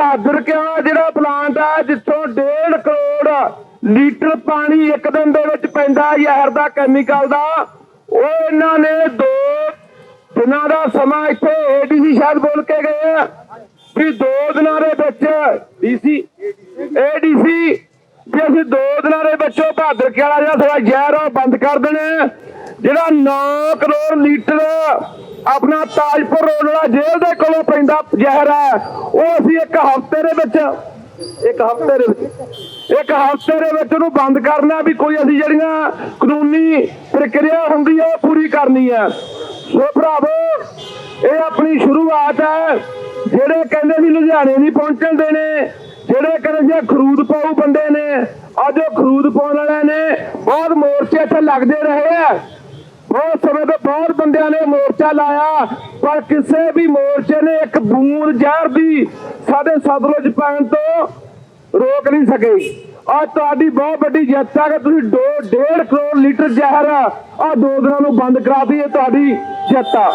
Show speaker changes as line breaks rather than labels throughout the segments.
ਬਹਾਦਰ ਕਿਆ ਜਿਹੜਾ ਪਲਾਂਟ ਆ, ਜਿੱਥੋਂ 1.5 ਕਰੋੜ ਲੀਟਰ ਪਾਣੀ ਇੱਕ ਦਿਨ ਦੇ ਵਿੱਚ ਪੈਂਦਾ ਜ਼ਹਿਰ ਦਾ ਕੈਮੀਕਲ ਦਾ, ਉਹ ਇਹਨਾਂ ਨੇ ਦੋ ਦਿਨਾਂ ਦਾ ਸਮਾਂ ਇੱਥੇ ਏਡੀਸੀ ਸ਼ਾਇਦ ਬੋਲ ਕੇ ਗਏ ਆ, ਵੀ ਦੋ ਦਿਨਾਂ ਦੇ ਵਿੱਚ ਡੀਸੀ ਏਡੀਸੀ ਵੀ ਅਸੀਂ ਦੋ ਦਿਨਾਂ ਦੇ ਵਿੱਚ ਉਹ ਬਹਾਦਰ ਕਿਆ ਜਿਹੜਾ ਸਾਡਾ ਜ਼ਹਿਰ ਉਹ ਬੰਦ ਕਰ ਦੇਣਾ ਜਿਹੜਾ 9 ਕਰੋੜ ਲੀਟਰ ਆਪਣਾ ਤਾਜਪੁਰ ਰੋਡ ਵਾਲਾ ਜੇਲ੍ਹ ਦੇ ਕੋਲੋਂ ਪੈਂਦਾ ਜ਼ਹਿਰ ਹੈ। ਉਹ ਅਸੀਂ ਇੱਕ ਹਫ਼ਤੇ ਦੇ ਵਿੱਚ, ਇੱਕ ਹਫ਼ਤੇ ਦੇ ਵਿੱਚ, ਇੱਕ ਹਫ਼ਤੇ ਦੇ ਵਿੱਚ ਉਹਨੂੰ ਬੰਦ ਕਰਨਾ ਵੀ ਕੋਈ ਅਸੀਂ ਜਿਹੜੀਆਂ ਕਾਨੂੰਨੀ ਪ੍ਰਕਿਰਿਆ ਹੁੰਦੀ ਹੈ ਉਹ ਪੂਰੀ ਕਰਨੀ ਹੈ ਸੋ ਭਰਾਵੋ, ਇਹ ਆਪਣੀ ਸ਼ੁਰੂਆਤ ਹੈ। ਜਿਹੜੇ ਕਹਿੰਦੇ ਸੀ ਲੁਧਿਆਣੇ ਨਹੀਂ ਪਹੁੰਚਣ ਦੇਣੇ ਜਿਹੜੇ ਕਹਿੰਦੇ ਸੀ ਖਰੂਦ ਪਾਉ ਬੰਦੇ ਨੇ, ਅੱਜ ਉਹ ਖਰੂਦ ਪਾਉਣ ਵਾਲਿਆਂ ਨੇ ਬਹੁਤ ਮੋਰਚੇ ਇੱਥੇ ਲੱਗਦੇ ਰਹੇ ਆ। ਬਹੁਤ ਸਮੇਂ ਤੋਂ ਬਹੁਤ ਬੰਦਿਆਂ ਨੇ ਮੋਰਚਾ ਲਾਇਆ, ਪਰ ਕਿਸੇ ਵੀ ਮੋਰਚੇ ਨੇ ਇੱਕ ਬੂੰਦ ਜ਼ਹਿਰ ਦੀ ਸਾਡੇ ਸਤਲੁਜ ਪੈਣ ਤੋਂ ਰੋਕ ਨਹੀਂ ਸਕੇ। ਅੱਜ ਤੁਹਾਡੀ ਬਹੁਤ ਵੱਡੀ ਜਿੱਤ ਹੈ ਕਿ ਤੁਸੀਂ 2.5 ਕਰੋੜ ਲੀਟਰ ਜ਼ਹਿਰ ਆ ਦੋ ਦਿਨਾਂ ਨੂੰ ਬੰਦ ਕਰਾਤੀ ਇਹ ਤੁਹਾਡੀ ਜਿੱਤ ਆ।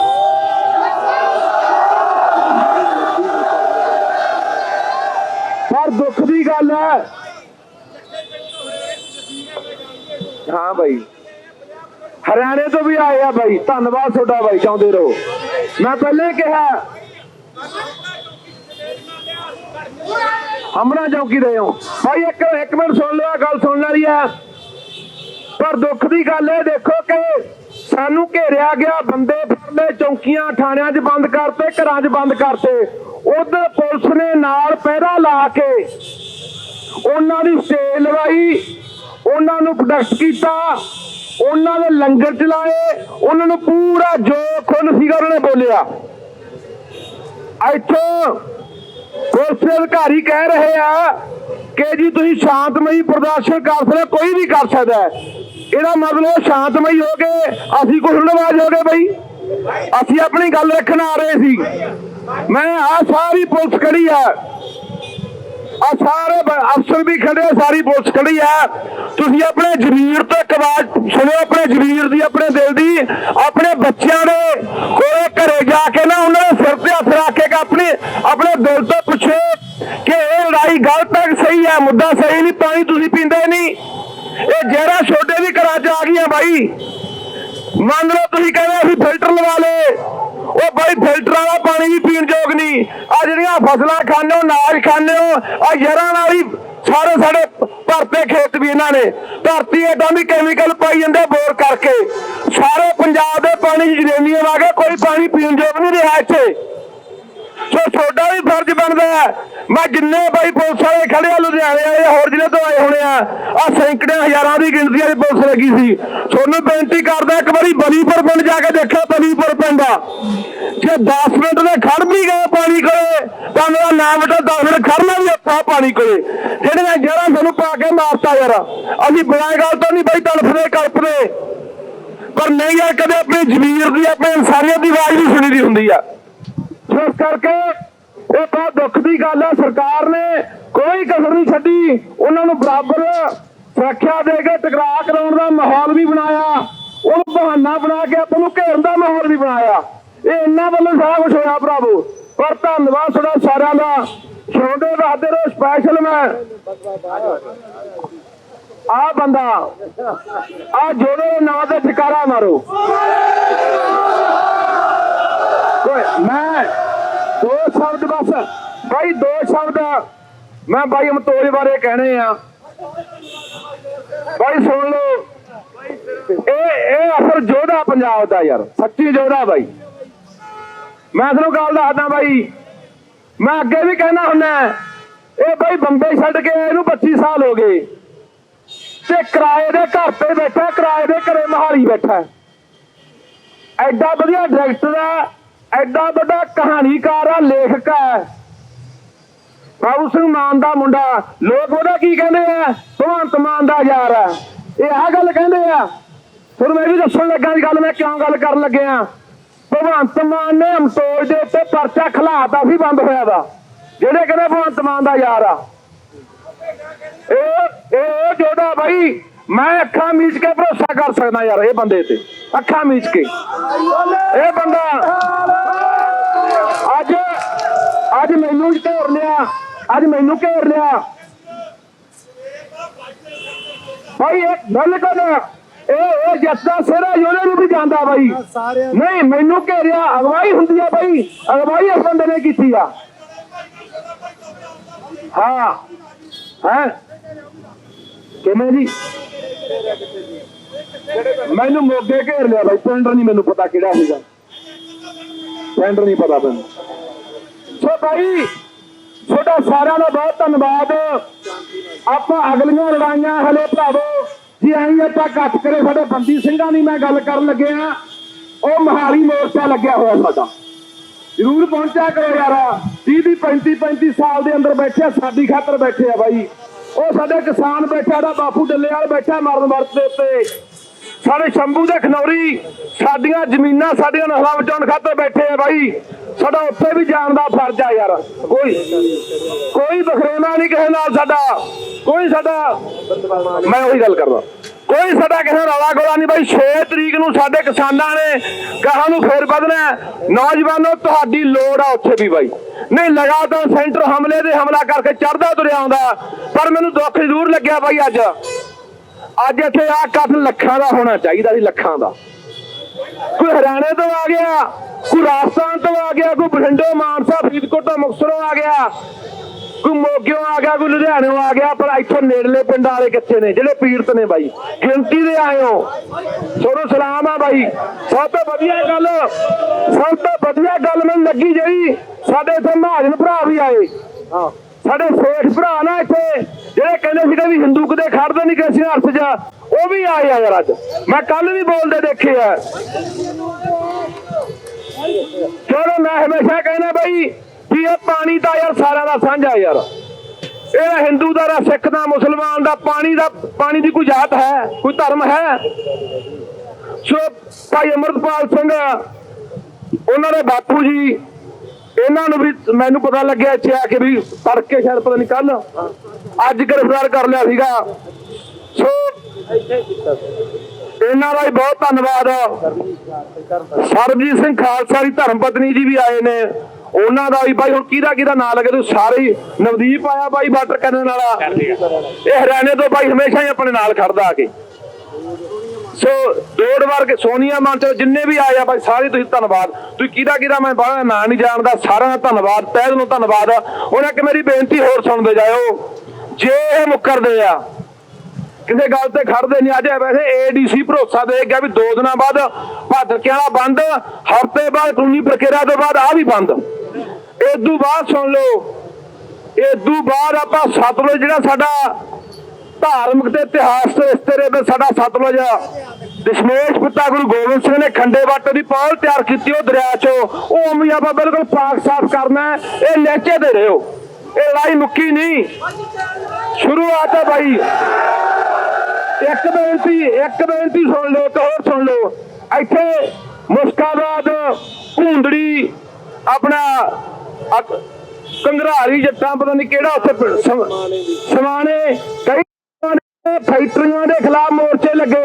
ਪਰ ਦੁੱਖ ਦੀ ਗੱਲ ਹੈ, ਹਾਂ ਭਾਈ ਹਰਿਆਣੇ ਤੋਂ ਵੀ ਆਏ ਆ ਬਾਈ। ਧੰਨਵਾਦ ਤੁਹਾਡਾ ਬਾਈ, ਚਾਹੁੰਦੇ ਰਹੋ। ਮੈਂ ਪਹਿਲੇ ਕਿਹਾ ਹਮਰਾ ਚੌਕੀ ਰਹੇ ਹੋ। ਭਾਈ ਇੱਕ ਇੱਕ ਮਿੰਟ ਸੁਣ ਲਿਆ ਗੱਲ ਸੁਣਨ ਵਾਲੀ ਆ। ਪਰ ਦੁੱਖ ਦੀ ਗੱਲ ਇਹ, ਦੇਖੋ ਕਿ ਸਾਨੂੰ ਘੇਰਿਆ ਗਿਆ ਬੰਦੇ ਫੜ ਲਏ ਚੌਕੀਆਂ ਥਾਣਿਆਂ 'ਚ ਬੰਦ ਕਰਤੇ, ਘਰਾਂ 'ਚ ਬੰਦ ਕਰਤੇ। ਉਧਰ ਪੁਲਿਸ ਨੇ ਨਾਲ ਪਹਿਰਾ ਲਾ ਕੇ ਉਹਨਾਂ ਦੀ ਸਟੇ ਲਵਾਈ, ਉਹਨਾਂ ਨੂੰ ਪ੍ਰੋਡਕਟ ਕੀਤਾ। ਉਹਨਾਂ ਨੇ ਲੰਗਰ ਚਲਾਏ ਉਹਨਾਂ ਨੂੰ ਪੂਰਾ ਜੋ ਖੁੱਲ ਸੀਗਾ ਉਹਨਾਂ ਨੇ ਬੋਲਿਆ। ਇੱਥੋਂ ਪੁਲਿਸ ਅਧਿਕਾਰੀ ਕਹਿ ਰਹੇ ਆ ਕਿ ਜੀ ਤੁਸੀਂ ਸ਼ਾਂਤਮਈ ਪ੍ਰਦਰਸ਼ਨ ਕਰ ਸਕਦੇ ਹੋ, ਕੋਈ ਵੀ ਕਰ ਸਕਦਾ। ਇਹਦਾ ਮਤਲਬ ਸ਼ਾਂਤਮਈ ਹੋ ਕੇ ਅਸੀਂ ਕੋਈ ਹੁਲੜਬਾਜ਼ ਹੋ ਗਏ ਬਈ। ਅਸੀਂ ਆਪਣੀ ਗੱਲ ਰੱਖਣ ਆ ਰਹੇ ਸੀ। ਮੈਂ ਆ ਸਾਰੀ ਪੁਲਿਸ ਖੜੀ ਆ। ਆ ਸਾਰੇ ਅਫਸਰ ਵੀ ਖੜੇ ਸਾਰੀ ਪੁਲਿਸ ਖੜੀ ਆ। ਤੁਸੀਂ ਆਪਣੇ ਜ਼ਮੀਰ ਤੋਂ ਇੱਕ ਸੁਣੋ ਆਪਣੇ ਜ਼ਮੀਰ ਦੀ, ਆਪਣੇ ਦਿਲ ਦੀ। ਆਪਣੇ ਬੱਚਿਆਂ ਦੇ ਕੋਲੇ ਘਰੇ ਜਾ ਕੇ ਨਾ ਉਹਨਾਂ ਦੇ ਸਿਰ ਤੇ ਹੱਥ ਰੱਖ ਕੇ ਕਿ ਆਪਣੀ ਆਪਣੇ ਦਿਲ ਤੋਂ ਪੁੱਛੋ ਕਿ ਇਹ ਲੜਾਈ ਗਲਤ ਹੈ ਸਹੀ ਹੈ। ਮੁੱਦਾ ਸਹੀ ਨਹੀਂ ਪਾਣੀ ਤੁਸੀਂ ਪੀਂਦੇ ਨਹੀਂ। ਇਹ ਜਿਹੜਾ ਛੋਡੇ ਵੀ ਘਰਾਂ 'ਚ ਆ ਗਈਆਂ ਬਾਈ। ਮੰਨ ਲਓ ਤੁਸੀਂ ਕਹਿੰਦੇ ਅਸੀਂ ਫਿਲਟਰ ਲਵਾ ਲੇ ਉਹ ਬਾਈ ਫਿਲਟਰਾਂ ਦਾ ਪਾਣੀ ਵੀ ਪੀਣ ਯੋਗ ਨਹੀਂ। ਆ ਜਿਹੜੀਆਂ ਫਸਲਾਂ ਖਾਂਦੇ ਹੋ ਨਾਜ ਖਾਂਦੇ ਹੋ ਆ ਯਰਾਂ ਨਾਲ ਹੀ ਸਾਰੇ ਸਾਡੇ ਭਰਤੇ ਖੇਤ ਵੀ ਇਹਨਾਂ ਨੇ। ਧਰਤੀ ਏਦਾਂ ਵੀ ਕੈਮੀਕਲ ਪਾਈ ਜਾਂਦੇ ਬੋਰ ਕਰਕੇ। ਸਾਰੇ ਪੰਜਾਬ ਦੇ ਪਾਣੀ 'ਚ ਜਰੇਨੀਅਮ ਆ ਗਏ ਕੋਈ ਪਾਣੀ ਪੀਣ ਯੋਗ ਨਹੀਂ ਰਿਹਾ ਇੱਥੇ। ਸੋ ਤੁਹਾਡਾ ਵੀ ਫਰਜ਼ ਬਣਦਾ ਹੈ। ਮੈਂ ਜਿੰਨੇ ਬਾਈ ਪੁਲਿਸ ਵਾਲੇ ਖੜੇ ਆ, ਲੁਧਿਆਣੇ ਆਏ ਹੋਰ ਜ਼ਿਲ੍ਹੇ ਤੋਂ ਆਏ ਹੋਣੇ ਆ ਆ ਸੈਂਕੜੇ ਹਜ਼ਾਰਾਂ ਦੀ ਗਿਣਤੀ ਵਾਲੀ ਪੁਲਿਸ ਲੱਗੀ ਸੀ। ਤੁਹਾਨੂੰ ਬੇਨਤੀ ਕਰਦਾ, ਇੱਕ ਵਾਰੀ ਬਲੀਪੁਰ ਪਿੰਡ ਜਾ ਕੇ ਦੇਖੋ ਬਲੀਪੁਰ ਪਿੰਡ ਆ। ਜੇ 10 ਮਿੰਟ ਦੇ ਖੜ ਵੀ ਗਏ ਪਾਣੀ ਕੋਲੇ ਤਾਂ ਮੇਰਾ ਨਾਮ ਬਟਾ 10 ਮਿੰਟ ਖੜਨਾ ਵੀ ਆਪਾਂ ਪਾਣੀ ਕੋਲੇ। ਜਿਹੜੀਆਂ ਜੜਾਂ ਤੁਹਾਨੂੰ ਪਾ ਕੇ ਮਾਰਤਾ ਯਾਰ, ਅਸੀਂ ਬਿਨਾਂ ਗੱਲ ਤੋਂ ਨਹੀਂ ਬਾਈ ਤੜਫਦੇ ਕਲਪਦੇ ਪਰ ਨਹੀਂ ਯਾਰ ਕਦੇ ਆਪਣੀ ਜ਼ਮੀਰ ਦੀ, ਆਪਣੇ ਇਨਸਾਨੀਅਤ ਦੀ ਆਵਾਜ਼ ਵੀ ਸੁਣੀ ਦੀ ਹੁੰਦੀ ਆ। ਸੋ ਇਸ ਕਰਕੇ ਇਹ ਬਹੁਤ ਦੁੱਖ ਦੀ ਗੱਲ ਹੈ। ਸਰਕਾਰ ਨੇ ਕੋਈ ਕਸਰ ਨਹੀਂ ਛੱਡੀ। ਉਹਨਾਂ ਨੂੰ ਬਰਾਬਰ ਸੁਰੱਖਿਆ ਦੇ ਕੇ ਟਕਰਾਅ ਕਰਾਉਣ ਦਾ ਮਾਹੌਲ ਵੀ ਬਣਾਇਆ। ਉਹਨੂੰ ਬਹਾਨਾ ਬਣਾ ਕੇ ਆਪਾਂ ਨੂੰ ਘੇਰਨ ਦਾ ਮਾਹੌਲ ਵੀ ਬਣਾਇਆ। ਇਹ ਇਹਨਾਂ ਵੱਲੋਂ ਸਾਰਾ ਕੁਝ ਹੋਇਆ ਭਰਾਵੋ। ਪਰ ਧੰਨਵਾਦ ਤੁਹਾਡਾ ਸਾਰਿਆਂ ਦਾ। ਛੋਡੇ ਦੱਸਦੇ ਰਹੋ ਸਪੈਸ਼ਲ ਮੈਂ। ਆ ਬੰਦਾ ਆ ਜੋੜੇ ਨਾਂ ਦਾ ਠਿਕਾਰਾ ਮਾਰੋ। ਮੈਂ ਦੋ ਸ਼ਬਦ ਬਸ ਭਾਈ ਦੋ ਸ਼ਬਦ। ਮੈਂ ਭਾਈ ਅਮਤੋਜ ਬਾਰੇ ਕਹਿਣੇ ਆ। ਭਾਈ ਸੁਣ ਲਓ। ਇਹ ਇਹ ਅਸਲ ਜੋਧਾ ਪੰਜਾਬ ਦਾ ਯਾਰ। ਸੱਚੀ ਜੋਧਾ ਬਾਈ। ਮੈਂ ਤੁਹਾਨੂੰ ਗੱਲ ਦੱਸਦਾ ਬਾਈ। ਮੈਂ ਅੱਗੇ ਵੀ ਕਹਿਣਾ ਹੁੰਦਾ ਇਹ ਬਾਈ ਬੰਬੇ ਛੱਡ ਕੇ ਇਹਨੂੰ ਨੂੰ 25 ਸਾਲ ਹੋ ਗਏ। ਤੇ ਕਿਰਾਏ ਦੇ ਘਰ ਤੇ ਬੈਠਾ, ਕਿਰਾਏ ਦੇ ਘਰੇ ਮਹਾਲੀ ਬੈਠਾ। ਐਡਾ ਵਧੀਆ ਡਾਇਰੈਕਟਰ ਹੈ। ਐਡਾ ਵੱਡਾ ਕਹਾਣੀਕਾਰ ਆ, ਲੇਖਕ ਹੈ ਬਾਬੂ ਸਿੰਘ ਮਾਨ ਦਾ ਮੁੰਡਾ। ਲੋਕ ਉਹਦਾ ਕੀ ਕਹਿੰਦੇ ਆ? ਭਗਵੰਤ ਮਾਨ ਦਾ ਯਾਰ ਹੈ ਇਹ ਆ ਗੱਲ ਕਹਿੰਦੇ ਆ। ਫਿਰ ਮੈਂ ਵੀ ਦੱਸਣ ਲੱਗਾ ਇਹ ਗੱਲ ਮੈਂ ਕਿਉਂ ਗੱਲ ਕਰਨ ਲੱਗਿਆ ਭਗਵੰਤ ਮਾਨ ਨੇ ਅਮਤੋਜ ਦੇ ਉੱਤੇ ਪਰਚਾ ਖਲਾਤਾ ਸੀ, ਬੰਦ ਹੋਇਆ ਦਾ ਜਿਹੜੇ ਕਹਿੰਦੇ ਭਗਵੰਤ ਮਾਨ ਦਾ ਯਾਰ ਆ। ਇਹ ਇਹ, ਉਹ ਬਾਈ, ਮੈਂ ਅੱਖਾਂ ਮੀਚ ਕੇ ਭਰੋਸਾ ਕਰ ਸਕਦਾ ਯਾਰ, ਇਹ ਬੰਦੇ ਤੇ। ਅੱਖਾਂ ਮੀਚ ਕੇ। ਇਹ ਬੰਦਾ ਅੱਜ ਅੱਜ ਲਿਆ। ਅੱਜ ਮੈਨੂੰ ਘੇਰ ਲਿਆ। ਭਾਈ, ਇਹ ਬਿਲਕੁਲ ਇਹ ਇਹ ਜੱਟਾ ਸਿਰਾ ਉਹਦੇ ਨੂੰ ਵੀ ਜਾਂਦਾ ਬਾਈ। ਨਹੀਂ, ਮੈਨੂੰ ਘੇਰਿਆ, ਅਗਵਾਈ ਹੁੰਦੀ ਆ ਬਾਈ। ਅਗਵਾਈ ਇਸ ਬੰਦੇ ਨੇ ਕੀਤੀ ਆ। ਹਾਂ। ਹੈ? ਕਿਵੇਂ ਜੀ? ਮੈਨੂੰ ਮੋਗੇ ਘੇਰ ਲਿਆ ਬਾਈ। ਪਿੰਡ ਨਹੀਂ ਮੈਨੂੰ ਪਤਾ ਕਿਹੜਾ ਸੀਗਾ ਪਿੰਡ ਨਹੀਂ ਪਤਾ ਮੈਨੂੰ। ਸੋ ਬਾਈ ਤੁਹਾਡਾ ਸਾਰਿਆਂ ਦਾ ਬਹੁਤ ਧੰਨਵਾਦ। ਆਪਾਂ ਅਗਲੀਆਂ ਲੜਾਈਆਂ ਹਲੇ ਭਰਾਵੋ, ਜੀ ਆਈ ਆਪਾਂ ਘੱਟ ਕਰੇ, ਸਾਡੇ ਬੰਦੀ ਸਿੰਘਾਂ ਦੀ ਮੈਂ ਗੱਲ ਕਰਨ ਲੱਗਿਆ ਉਹ ਮਹਾਲੀ ਮੋਰਚਾ ਲੱਗਿਆ ਹੋਇਆ ਸਾਡਾ। ਜ਼ਰੂਰ ਪਹੁੰਚਿਆ ਕਰੋ ਯਾਰ। 30 ਦੀ 35 35 ਸਾਲ ਦੇ ਅੰਦਰ ਬੈਠੇ ਸਾਡੀ ਖਾਤਰ ਬੈਠੇ ਆ ਬਾਈ ਉਹ ਸਾਡੇ ਕਿਸਾਨ ਬੈਠਾ ਦਾ ਬਾਪੂ ਡੱਲੇ ਵਾਲ ਬੈਠਾ ਮਰਨ ਵਰਤ ਦੇ ਉੱਤੇ। ਸਾਡੇ ਸ਼ੰਭੂ ਦੇ ਖਨੌਰੀ, ਸਾਡੀਆਂ ਜ਼ਮੀਨਾਂ ਸਾਡੀਆਂ ਨਸਲਾਂ ਬਚਾਉਣ ਖਾਤਰ ਬੈਠੇ ਆ ਬਾਈ ਸਾਡਾ ਉੱਥੇ ਵੀ ਜਾਣ ਦਾ ਫਰਜ਼ ਆ ਯਾਰ। ਕੋਈ ਕੋਈ ਬਖਰੇਵਾ ਨਹੀਂ ਕਿਸੇ ਨਾਲ ਸਾਡਾ। ਕੋਈ ਸਾਡਾ, ਮੈਂ ਉਹੀ ਗੱਲ ਕਰਦਾ। ਕੋਈ ਸਾਡਾ ਕਿਸੇ ਰੌਲਾ ਗੋਲਾ ਨਹੀਂ ਬਾਈ 6 ਤਰੀਕ ਨੂੰ ਸਾਡੇ ਕਿਸਾਨਾਂ ਨੇ ਗਾਹਾਂ ਨੂੰ ਫੇਰ ਵਧਣਾ ਹੈ। ਨੌਜਵਾਨੋ, ਤੁਹਾਡੀ ਲੋੜ ਆ ਉੱਥੇ ਵੀ ਬਾਈ। ਨਹੀਂ, ਲਗਾਤਾਰ ਸੈਂਟਰ ਹਮਲੇ ਦੇ ਹਮਲਾ ਕਰਕੇ ਚੜਦਾ ਤੁਰਿਆ ਆਉਂਦਾ। ਪਰ ਮੈਨੂੰ ਦੁੱਖ ਜ਼ਰੂਰ ਲੱਗਿਆ ਬਾਈ ਅੱਜ। ਅੱਜ ਇੱਥੇ ਆ ਕੱਟ ਲੱਖਾਂ ਦਾ ਹੋਣਾ ਚਾਹੀਦਾ ਸੀ, ਲੱਖਾਂ ਦਾ। ਕੋਈ ਹਰਿਆਣੇ ਤੋਂ ਆ ਗਿਆ। ਕੋਈ ਰਾਜਸਥਾਨ ਤੋਂ ਆ ਗਿਆ ਕੋਈ ਬਠਿੰਡੇ ਮਾਨਸਾ ਫਰੀਦਕੋਟ ਤੋਂ ਮੁਕਤਸਰੋਂ ਆ ਗਿਆ ਕੋਈ ਮੋਗਿਓ ਆ ਗਿਆ ਕੋਈ ਲੁਧਿਆਣਿਓਂ ਆ ਗਿਆ ਪਰ ਇੱਥੋਂ ਨੇੜਲੇ ਪਿੰਡਾਂ ਵਾਲੇ ਕਿੱਥੇ ਨੇ? ਜਿਹੜੇ ਪੀੜਤ ਨੇ ਬਾਈ ਗਿਣਤੀ ਦੇ ਆਏ ਹੋ। ਤੁਹਾਨੂੰ ਸਲਾਮ ਆ ਬਾਈ। ਸਭ ਤੋਂ ਵਧੀਆ ਗੱਲ ਸਭ ਤੋਂ ਵਧੀਆ ਗੱਲ ਮੈਨੂੰ ਲੱਗੀ ਜਿਹੜੀ ਸਾਡੇ ਇੱਥੇ ਮਹਾਜਨ ਭਰਾ ਵੀ ਆਏ।
ਹਾਂ।
ਸਾਡੇ ਸੇਠ ਭਰਾ ਨਾ ਇੱਥੇ ਜਿਹੜੇ ਕਹਿੰਦੇ ਸੀਗੇ ਵੀ ਹਿੰਦੂ ਕਦੇ ਖੜਦੇ ਨਹੀਂ ਕਿਸੇ ਸੰਘਰਸ਼ 'ਚ ਉਹ ਵੀ ਆਏ ਆ ਯਾਰ ਅੱਜ। ਮੈਂ ਕੱਲ ਵੀ ਬੋਲਦੇ ਦੇਖੇ ਆ। ਚਲੋ ਮੈਂ ਹਮੇਸ਼ਾ ਕਹਿੰਦਾ ਬਈ ਵੀ ਇਹ ਪਾਣੀ ਤਾਂ ਯਾਰ ਸਾਰਿਆਂ ਦਾ ਸਾਂਝਾ ਯਾਰ। ਇਹ ਹਿੰਦੂ ਦਾ ਨਾ ਸਿੱਖ ਦਾ ਮੁਸਲਮਾਨ ਦਾ ਪਾਣੀ ਦਾ ਪਾਣੀ ਦੀ ਕੋਈ ਜਾਤ ਹੈ, ਕੋਈ ਧਰਮ ਹੈ। ਸੋ ਭਾਈ ਅਮਰਪਾਲ ਸਿੰਘ, ਉਹਨਾਂ ਦੇ ਬਾਪੂ ਜੀ, ਇਹਨਾਂ ਨੂੰ ਵੀ ਮੈਨੂੰ ਪਤਾ ਲੱਗਿਆ ਇੱਥੇ ਆ ਕੇ ਵੀ ਤੜਕੇ ਸ਼ਾਇਦ ਪਤਾ ਨਹੀਂ ਕੱਲ ਅੱਜ ਗ੍ਰਿਫਤਾਰ ਕਰ ਲਿਆ ਸੀਗਾ। ਸੋ ਇਹਨਾਂ ਦਾ ਵੀ ਬਹੁਤ ਧੰਨਵਾਦ ਸਰਬਜੀਤ ਸਿੰਘ ਖਾਲਸਾ ਦੀ ਧਰਮ ਪਤਨੀ ਜੀ ਵੀ ਆਏ ਨੇ। ਉਹਨਾਂ ਦਾ ਵੀ ਬਾਈ, ਹੁਣ ਕਿਹਦਾ ਕਿਹਦਾ ਨਾਂ ਲੱਗੇ ਤੂੰ ਸਾਰੇ ਨਵਦੀਪ ਆਇਆ ਬਾਈ ਵਾਟਰ ਕਰਨ ਵਾਲਾ। ਇਹ ਹਰਿਆਣੇ ਤੋਂ ਬਾਈ ਹਮੇਸ਼ਾ ਹੀ ਆਪਣੇ ਨਾਲ ਖੜਦਾ ਆ ਕੇ। ਸੋ ਦੋੜ ਵਰਗ, ਸੋਨੀਆ ਮਾਨ ਜਿੰਨੇ ਵੀ ਆਏ ਆ ਬਾਈ, ਸਾਰੇ ਤੁਸੀਂ ਧੰਨਵਾਦ। ਤੁਸੀਂ ਕਿਹਦਾ ਕਿਹਦਾ ਮੈਂ ਬਾਹਲਾ ਨਾਂ ਨਹੀਂ ਜਾਣਦਾ, ਸਾਰਿਆਂ ਦਾ ਧੰਨਵਾਦ, ਤਹਿ ਦਿਲੋਂ ਧੰਨਵਾਦ। ਉਹਨਾਂ ਕਿ ਮੇਰੀ ਬੇਨਤੀ ਹੋਰ ਸੁਣਦੇ ਜਾਇਓ। ਜੇ ਇਹ ਮੁੱਕਰਦੇ ਆ ਕਿਸੇ ਗੱਲ ਤੇ ਖੜਦੇ ਨਹੀਂ। ਅੱਜ ਵੈਸੇ ਏਡੀਸੀ ਭਰੋਸਾ ਦੇ ਗਿਆ ਵੀ ਦੋ ਦਿਨਾਂ ਬਾਅਦ ਭਾਦਰਕੇ ਵਾਲਾ ਬੰਦ, ਹਫ਼ਤੇ ਬਾਅਦ ਕਾਨੂੰਨੀ ਪ੍ਰਕਿਰਿਆ ਤੋਂ ਬਾਅਦ ਆ ਵੀ ਬੰਦ। ਇਦੋਂ ਬਾਅਦ ਸੁਣ ਲਓ ਇਦੋਂ ਬਾਅਦ ਆਪਾਂ ਸਤਲੁਜ ਜਿਹੜਾ ਸਾਡਾ ਧਾਰਮਿਕ ਤੇ ਇਤਿਹਾਸ ਤੋਂ ਇਸ ਤਰ੍ਹਾਂ ਸਾਡਾ ਸਤਲੁਜ, ਦਸ਼ਮੇਸ਼ ਪਿਤਾ ਗੁਰੂ ਗੋਬਿੰਦ ਸਿੰਘ ਨੇ ਖੰਡੇ ਵਾਟੇ ਦੀ ਪੌਲ ਤਿਆਰ ਕੀਤੀ ਉਹ ਦਰਿਆ ਚੋਂ। ਉਹ ਵੀ ਆਪਾਂ ਬਿਲਕੁਲ ਪਾਕ ਸਾਫ਼ ਕਰਨਾ ਹੈ। ਇਹ ਲੈਚੇ ਦੇ ਰਹੋ ਇਹ ਲੜਾਈ ਮੁੱਕੀ ਨਹੀਂ। ਸ਼ੁਰੂਆਤ ਹੈ ਬਾਈ। ਇੱਕ ਬੇਨਤੀ ਇੱਕ ਬੇਨਤੀ ਸੁਣ ਲਓ, ਇੱਕ ਹੋਰ ਸੁਣ ਲਓ। ਇੱਥੇ ਮੁਸਕਾਬਾਦ ਭੁੰਦੜੀ, ਆਪਣਾ ਕੰਗਰਾਰੀ ਜੱਟਾਂ, ਪਤਾ ਨਹੀਂ ਕਿਹੜਾ ਉੱਥੇ ਸਮਾਣੇ, ਕਈ ਫੈਕਟਰੀਆਂ ਦੇ ਖਿਲਾਫ ਮੋਰਚੇ ਲੱਗੇ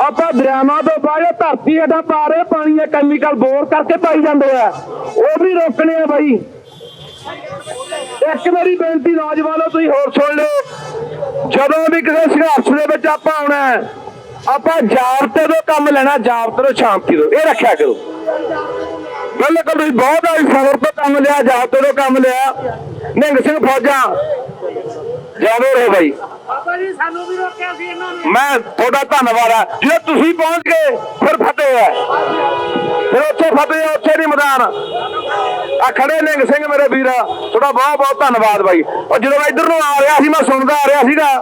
ਆਪਾਂ ਦਰਿਆਵਾਂ ਤੋਂ ਬਾਹਰ, ਧਰਤੀ ਹੇਠਾਂ ਪਾ ਰਹੇ ਪਾਣੀ ਦੇ ਕੈਮੀਕਲ ਬੋਰ ਕਰਕੇ ਪਾਈ ਜਾਂਦੇ ਆ। ਉਹ ਵੀ ਰੋਕਣੇ ਆ ਬਾਈ। ਇੱਕ ਮੇਰੀ ਬੇਨਤੀ, ਨੌਜਵਾਨੋ, ਤੁਸੀਂ ਹੋਰ ਸੁਣ ਲਓ। ਜਦੋਂ ਵੀ ਕਿਸੇ ਸੰਘਰਸ਼ ਦੇ ਵਿੱਚ ਆਪਾਂ ਆਉਣਾ ਹੈ, ਆਪਾਂ ਜਾਬਤੇ ਤੋਂ ਕੰਮ ਲੈਣਾ ਜਾਬਤੇ ਤੋਂ ਸ਼ਾਂਤੀ ਤੋਂ ਇਹ ਰੱਖਿਆ ਕਰੋ। ਬਿਲਕੁਲ ਤੁਸੀਂ ਬਹੁਤ ਆਈ ਸਬਰ ਤੋਂ ਕੰਮ ਲਿਆ ਜਾਬਤੇ ਤੋਂ ਕੰਮ ਲਿਆ। ਨਿੰਗ ਸਿੰਘ ਫੌਜਾਂ ਜਾਦੋ ਰਹੇ ਬਾਈ।
ਬਾਬਾ ਜੀ ਸਾਨੂੰ ਵੀ ਰੋਕਿਆ ਸੀ ਇਹਨਾਂ ਨੇ।
ਮੈਂ ਤੁਹਾਡਾ ਧੰਨਵਾਦ ਆ ਜੇ ਤੁਸੀਂ ਪਹੁੰਚ ਗਏ ਫਿਰ ਫਤਿਹ ਹੈ। ਫਿਰ ਉੱਥੇ ਫਤਿਹ ਉੱਥੇ ਨਹੀਂ ਮੈਦਾਨ। ਆ ਖੜੇ ਨਿੰਗ ਸਿੰਘ ਮੇਰੇ ਵੀਰ। ਤੁਹਾਡਾ ਬਹੁਤ ਬਹੁਤ ਧੰਨਵਾਦ ਬਾਈ। ਉਹ ਜਦੋਂ ਮੈਂ ਇੱਧਰ ਨੂੰ ਆ ਰਿਹਾ ਸੀ ਮੈਂ ਸੁਣਦਾ ਆ ਰਿਹਾ ਸੀਗਾ।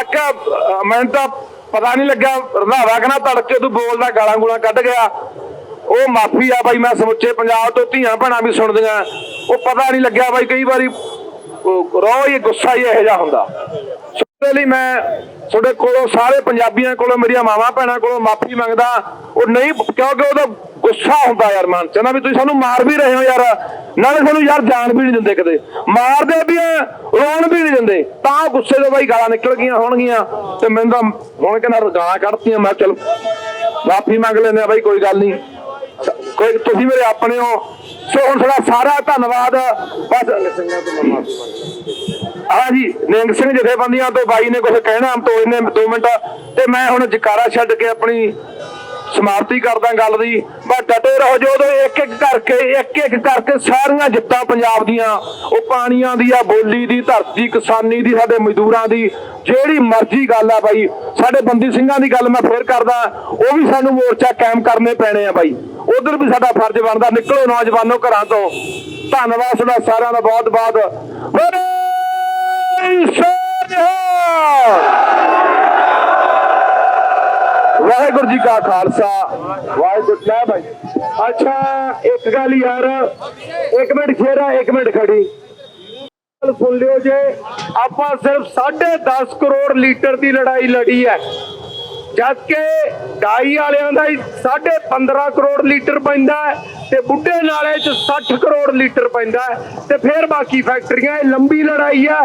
ਇੱਕ ਅ, ਤਾਂ ਪਤਾ ਨਹੀਂ ਲੱਗਾ ਰੰਧਾਵਾ ਕਹਿੰਦਾ ਤੜਕੇ ਤੂੰ ਬੋਲਦਾ ਗਾਲਾਂ ਗੂਲਾਂ ਕੱਢ ਗਿਆ। ਉਹ ਮਾਫੀ ਆ ਬਾਈ ਮੈਂ ਸਮੁੱਚੇ ਪੰਜਾਬ ਤੋਂ ਧੀਆਂ ਭੈਣਾਂ ਵੀ ਸੁਣਦੀਆਂ। ਉਹ ਪਤਾ ਨਹੀਂ ਲੱਗਿਆ ਬਾਈ ਕਈ ਵਾਰੀ ਉਹ ਰੋਹ ਹੀ ਗੁੱਸਾ ਹੀ ਇਹੋ ਜਿਹਾ ਹੁੰਦਾ। ਸੋ ਲਈ ਮੈਂ ਤੁਹਾਡੇ ਕੋਲੋਂ ਸਾਰੇ ਪੰਜਾਬੀਆਂ ਕੋਲੋਂ ਮੇਰੀਆਂ ਮਾਵਾਂ ਭੈਣਾਂ ਕੋਲੋਂ ਮਾਫੀ ਮੰਗਦਾ। ਉਹ ਨਹੀਂ ਕਿਉਂਕਿ ਉਹਦਾ ਗੁੱਸਾ ਹੁੰਦਾ ਯਾਰ ਮਨ ਚ ਨਾ ਵੀ ਤੁਸੀਂ ਸਾਨੂੰ ਮਾਰ ਵੀ ਰਹੇ ਹੋ ਯਾਰ। ਨਾਲੇ ਸਾਨੂੰ ਯਾਰ ਜਾਨ ਵੀ ਨਹੀਂ ਦਿੰਦੇ ਕਦੇ। ਮਾਰਦੇ ਵੀ ਆ, ਰੋਣ ਵੀ ਨਹੀਂ ਦਿੰਦੇ। ਤਾਂ ਗੁੱਸੇ ਦੇ ਬਾਈ ਗਾਲਾਂ ਨਿਕਲ ਗਈਆਂ, ਹੋਣਗੀਆਂ। ਤੇ ਮੈਨੂੰ ਤਾਂ ਹੁਣ ਕਹਿੰਦਾ ਗਾਲਾਂ ਕੱਢਤੀਆਂ, ਮੈਂ ਕਿਹਾ ਮਾਫੀ ਮੰਗ ਲੈਂਦੇ ਆ ਬਾਈ, ਕੋਈ ਗੱਲ ਨਹੀਂ। ਕੋਈ ਤੁਸੀਂ ਮੇਰੇ ਆਪਣੇ ਹੋ। ਸੋ ਹੁਣ ਤੁਹਾਡਾ ਸਾਰਾ ਧੰਨਵਾਦ। ਬਸ। ਹਾਂਜੀ ਨਿੰਗ ਸਿੰਘ ਜਥੇਬੰਦੀਆਂ ਤੋਂ ਬਾਈ ਨੇ ਕੁਝ ਕਹਿਣਾ ਹਮ ਤੋਂ ਇਹਨੇ 2 ਮਿੰਟ। ਤੇ ਮੈਂ ਹੁਣ ਜਕਾਰਾ ਛੱਡ ਕੇ ਆਪਣੀ ਸਮਾਪਤੀ ਕਰਦਾ ਗੱਲ ਦੀ। ਪਰ ਡਟੇ ਰਹੋ ਜੋ ਉਦੋਂ ਇੱਕ ਇੱਕ ਕਰਕੇ, ਇੱਕ ਇੱਕ ਕਰਕੇ ਸਾਰੀਆਂ ਜਿੱਤਾਂ ਪੰਜਾਬ ਦੀਆਂ। ਉਹ ਪਾਣੀਆਂ ਦੀ ਆ, ਬੋਲੀ ਦੀ, ਧਰਤੀ ਕਿਸਾਨੀ ਦੀ, ਸਾਡੇ ਮਜ਼ਦੂਰਾਂ ਦੀ। ਜਿਹੜੀ ਮਰਜ਼ੀ ਗੱਲ ਆ ਬਾਈ, ਸਾਡੇ ਬੰਦੀ ਸਿੰਘਾਂ ਦੀ ਗੱਲ ਮੈਂ ਫੇਰ ਕਰਦਾ। ਉਹ ਵੀ ਸਾਨੂੰ ਮੋਰਚਾ ਕਾਇਮ ਕਰਨੇ ਪੈਣੇ ਆ ਬਾਈ। ਉਧਰ ਵੀ ਸਾਡਾ ਫਰਜ਼ ਬਣਦਾ, ਨਿਕਲੋ ਨੌਜਵਾਨੋ ਘਰਾਂ ਤੋਂ। ਧੰਨਵਾਦ ਤੁਹਾਡਾ ਸਾਰਿਆਂ ਦਾ ਬਹੁਤ ਬਹੁਤ ਬੋਲੇ ਸੋਨਿਹਾ ਵਾਹਿਗੁਰੂ ਜੀ ਕਾ ਖਾਲਸਾ। ਵਾਹਿਗੁਰੂ ਲੈ ਭਾਈ ਅੱਛਾ, ਇੱਕ ਗੱਲ ਯਾਰ, ਇੱਕ ਮਿੰਟ ਖੇਰਾ, ਇੱਕ ਮਿੰਟ ਖੜੀ। ਸੁਣ ਲਿਓ ਜੇ, ਆਪਾਂ ਸਿਰਫ 10.5 ਕਰੋੜ ਲੀਟਰ ਦੀ ਲੜਾਈ ਲੜੀ ਹੈ। ਜਦ ਕਿ ਡਾਈ ਵਾਲਿਆਂ ਦਾ ਹੀ 15.5 ਕਰੋੜ ਲੀਟਰ ਪੈਂਦਾ ਤੇ ਬੁੱਢੇ ਨਾਲੇ ਚ 60 ਕਰੋੜ ਲੀਟਰ ਪੈਂਦਾ ਤੇ ਫਿਰ ਬਾਕੀ ਫੈਕਟਰੀਆਂ, ਇਹ ਲੰਬੀ ਲੜਾਈ ਹੈ।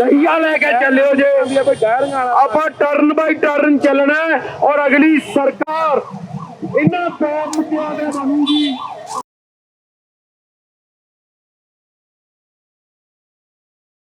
ਦਹੀਆ ਲੈ ਕੇ ਚੱਲਿਓ ਜੇ। ਆਪਾਂ ਟਰਨ ਬਾਈ ਟਰਨ ਚੱਲਣਾ ਔਰ ਅਗਲੀ ਸਰਕਾਰ ਇਹਨਾਂ ਮੁੱਦਿਆਂ ਦੇ ਬਣੂਗੀ